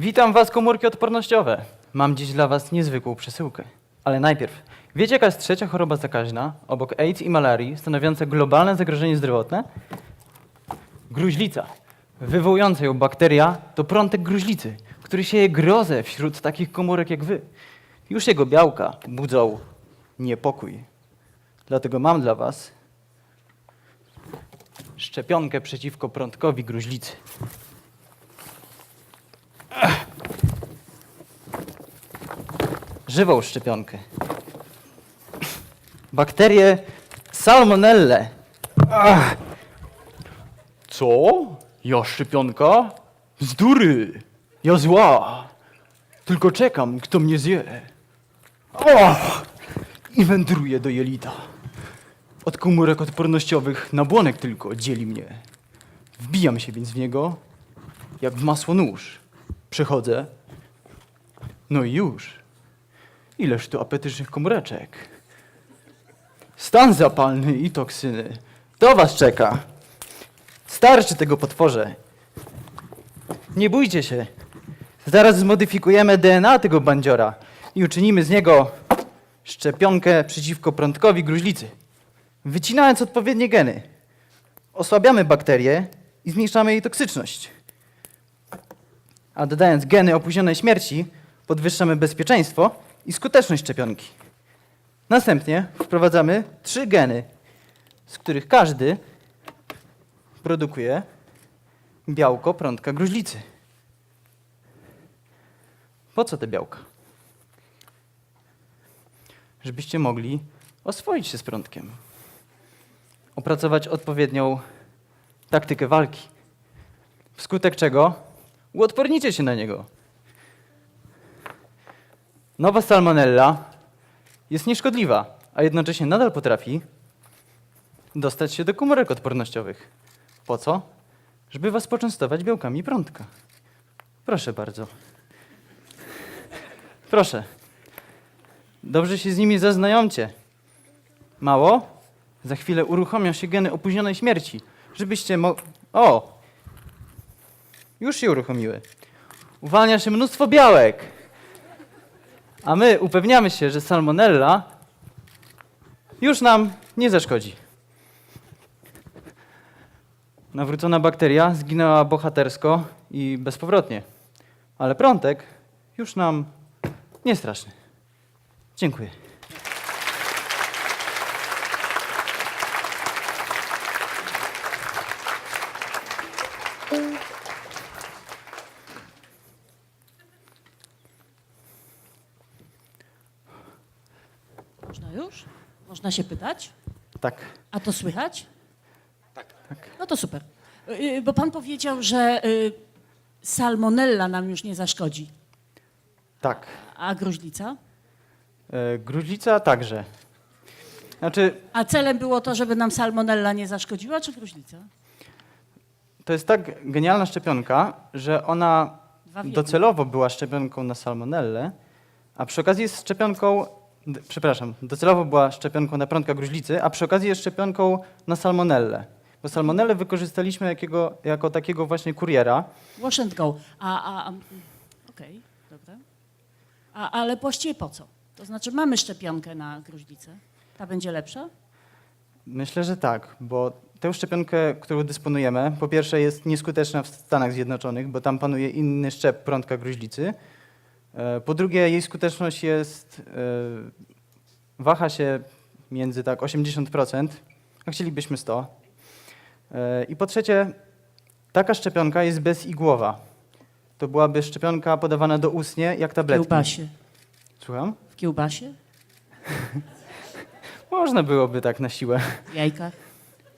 Witam Was, komórki odpornościowe. Mam dziś dla Was niezwykłą przesyłkę. Ale najpierw, wiecie jaka jest trzecia choroba zakaźna, obok AIDS i malarii, stanowiąca globalne zagrożenie zdrowotne? Gruźlica. Wywołująca ją bakteria to prątek gruźlicy, który sieje grozę wśród takich komórek jak Wy. Już jego białka budzą niepokój. Dlatego mam dla Was szczepionkę przeciwko prądkowi gruźlicy. Żywą szczepionkę. Bakterie salmonelle. Ach. Co? Ja szczepionka? Bzdury! Ja zła! Tylko czekam, kto mnie zje. O! I wędruję do jelita. Od komórek odpornościowych nabłonek tylko dzieli mnie. Wbijam się więc w niego, jak w masło nóż. Przechodzę. No i już. Ileż tu apetycznych komóreczek. Stan zapalny i toksyny. To was czeka. Starczy tego potworze. Nie bójcie się. Zaraz zmodyfikujemy DNA tego bandziora i uczynimy z niego szczepionkę przeciwko prądkowi gruźlicy. Wycinając odpowiednie geny, osłabiamy bakterię i zmniejszamy jej toksyczność. A dodając geny opóźnionej śmierci, podwyższamy bezpieczeństwo i skuteczność szczepionki. Następnie wprowadzamy trzy geny, z których każdy produkuje białko prądka gruźlicy. Po co te białka? Żebyście mogli oswoić się z prądkiem. Opracować odpowiednią taktykę walki. Wskutek czego uodpornicie się na niego. Nowa salmonella jest nieszkodliwa, a jednocześnie nadal potrafi dostać się do komórek odpornościowych. Po co? Żeby was poczęstować białkami prądka. Proszę bardzo. Proszę. Dobrze się z nimi zaznajomcie. Mało? Za chwilę uruchomią się geny opóźnionej śmierci, żebyście mo... O! Już się uruchomiły. Uwalnia się mnóstwo białek. A my upewniamy się, że salmonella już nam nie zaszkodzi. Nawrócona bakteria zginęła bohatersko i bezpowrotnie, ale prątek już nam nie straszny. Dziękuję. Można już? Można się pytać? Tak. A to słychać? Tak. No to super. Y, Bo pan powiedział, że y, salmonella nam już nie zaszkodzi, Tak. a gruźlica? E, gruźlica także. Znaczy, A celem było to, żeby nam salmonella nie zaszkodziła, czy gruźlica? to jest tak genialna szczepionka, że ona Dwa w jednym. docelowo była szczepionką na salmonellę, a przy okazji jest szczepionką, przepraszam, docelowo była szczepionką na prądka gruźlicy, a przy okazji jest szczepionką na salmonellę. Bo salmonellę wykorzystaliśmy jakiego, jako takiego właśnie kuriera. Wash and go. A, a, a okej, dobra. A, ale właściwie po co? To znaczy mamy szczepionkę na gruźlicę. Ta będzie lepsza? Myślę, że tak, bo tę szczepionkę, którą dysponujemy, po pierwsze jest nieskuteczna w Stanach Zjednoczonych, bo tam panuje inny szczep prądka gruźlicy. E, Po drugie, jej skuteczność jest, e, waha się między tak 80%, a chcielibyśmy 100%. E, I po trzecie, taka szczepionka jest bezigłowa. To byłaby szczepionka podawana do ustnie, jak W tabletki. kiełbasie. Słucham? W kiełbasie? Można byłoby tak na siłę. W jajkach?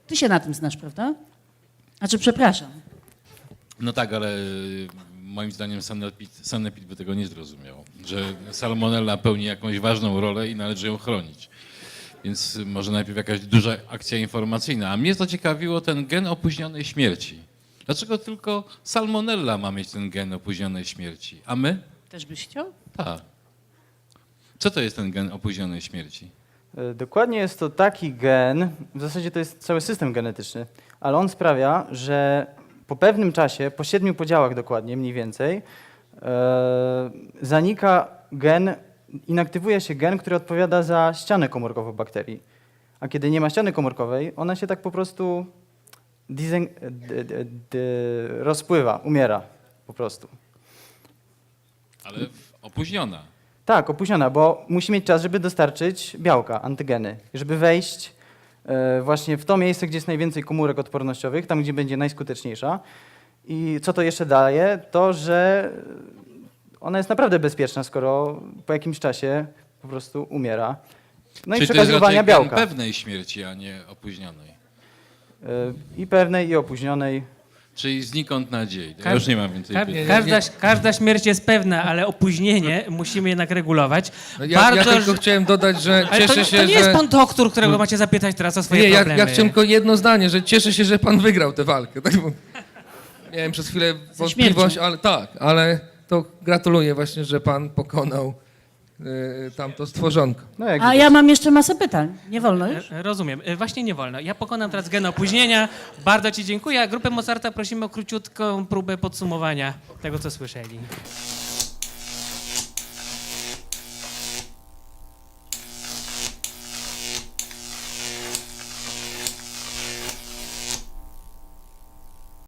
Ty się na tym znasz, prawda? Znaczy, przepraszam. No tak, ale moim zdaniem Sanepid, Sanepid by tego nie zrozumiał, że salmonella pełni jakąś ważną rolę i należy ją chronić. Więc może najpierw jakaś duża akcja informacyjna. A mnie to ciekawiło ten gen opóźnionej śmierci. Dlaczego tylko salmonella ma mieć ten gen opóźnionej śmierci, a my? Też byś chciał? Tak. Co to jest ten gen opóźnionej śmierci? E, Dokładnie jest to taki gen, w zasadzie to jest cały system genetyczny, ale on sprawia, że po pewnym czasie, po siedmiu podziałach dokładnie, mniej więcej, e, zanika gen, inaktywuje się gen, który odpowiada za ścianę komórkową bakterii. A kiedy nie ma ściany komórkowej, ona się tak po prostu rozpływa, umiera po prostu. Ale opóźniona. Tak, opóźniona, bo musi mieć czas, żeby dostarczyć białka, antygeny, żeby wejść właśnie w to miejsce, gdzie jest najwięcej komórek odpornościowych, tam, gdzie będzie najskuteczniejsza. I co to jeszcze daje? To, że ona jest naprawdę bezpieczna, skoro po jakimś czasie po prostu umiera. No i Czyli raczej przekazywania białka. pewnej śmierci, a nie opóźnionej. E, I pewnej, i opóźnionej. Czyli znikąd nadziei. Ja już nie mam więcej pytań. każda, każda śmierć jest pewna, ale opóźnienie musimy jednak regulować. No Ja, ja Bardzo, tylko chciałem dodać, że ale cieszę to, się, to nie że... jest pan doktor, którego macie zapytać teraz o swoje Nie, ja, problemy. ja chciałem tylko jedno zdanie, że cieszę się, że pan wygrał tę walkę. Tak, bo miałem przez chwilę wątpliwość, ale tak, ale to gratuluję właśnie, że pan pokonał tamto stworzonko. No jak A ja mam jeszcze masę pytań. Nie wolno już? E, Rozumiem. E, Właśnie nie wolno. Ja pokonam teraz gen opóźnienia. Bardzo ci dziękuję. A grupę Mozarta prosimy o króciutką próbę podsumowania tego, co słyszeli.